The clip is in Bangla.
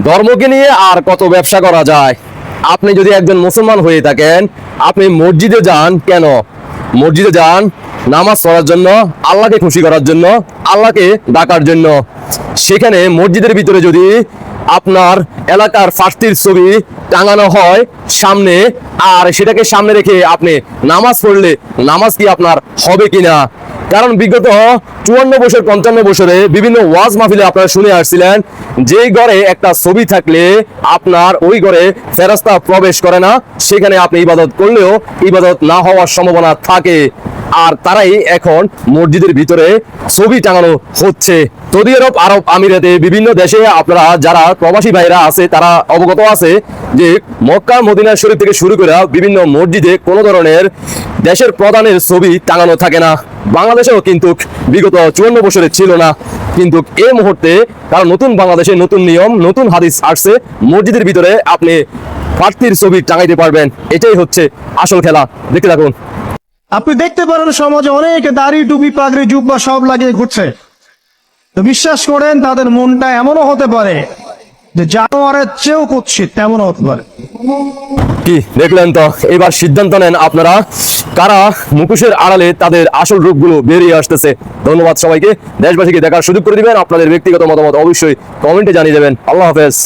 ধর্মকে নিয়ে আর কত ব্যবসা করা যায়? আপনি যদি একজন মুসলমান হয়ে থাকেন, আপনি মসজিদে যান কেন? মসজিদে যান নামাজ পড়ার জন্য, আল্লাহকে খুশি করার জন্য, আল্লাহকে ডাকার জন্য। সেখানে মসজিদের ভিতরে যদি আপনার এলাকার ফার্স্তির ছবি টাঙানো হয় সামনে। আর সেটাকে সামনে রেখে আপনি নামাজ পড়লে নামাজ কি আপনার হবে কিনা? কারণ বিগত চুয়ান্ন বছর, পঞ্চান্ন বছরে বিভিন্ন ওয়াজ মাহফিলে আপনারা শুনে আসছিলেন, যেই ঘরে একটা ছবি থাকলে আপনার ওই ঘরে ফেরাস্তা প্রবেশ করে না। সেখানে আপনি ইবাদত করলেও ইবাদত না হওয়ার সম্ভাবনা থাকে। আর তারাই এখন মসজিদের ভিতরে ছবি টাঙানো হচ্ছে। সৌদি আরব আরব আমিরাতে বিভিন্ন দেশে আপনারা যারা প্রবাসী ভাইরা আছে, তারা অবগত আছে যে মক্কা মদিনা শরীফ থেকে শুরু করে বিভিন্ন মসজিদে কোনো ধরনের দেশের প্রধানের ছবি টাঙানো থাকে না। বাংলাদেশেও কিন্তু বিগত চুয়ান্ন বছরে ছিল না। কিন্তু এই মুহূর্তে কারণ নতুন বাংলাদেশে নতুন নিয়ম, নতুন হাদিস আসছে, মসজিদের ভিতরে আপনি প্রার্থীর ছবি টাঙাইতে পারবেন। এটাই হচ্ছে আসল খেলা। দেখতে থাকুন। আপনি দেখতে পারেন সমাজে অনেকে দাড়ি, টুপি, পাগড়ি, জুব্বা সব লাগিয়ে ঘুরছে। তো বিশ্বাস করেন, তাদের মনটা এমনও হতে পারে যে জানোয়ারের চেয়েও কুৎসিত তেমনও হতে পারে। কি দেখলেন তো? এবার সিদ্ধান্ত নেন আপনারা, কারা মুখোশের আড়ালে তাদের আসল রূপগুলো বেরিয়ে আসতেছে। ধন্যবাদ সবাইকে। দেশবাসীকে দেখার সুযোগ করে দিবেন। আপনাদের ব্যক্তিগত মতামত অবশ্যই কমেন্টে জানিয়ে দেবেন। আল্লাহ হাফেজ।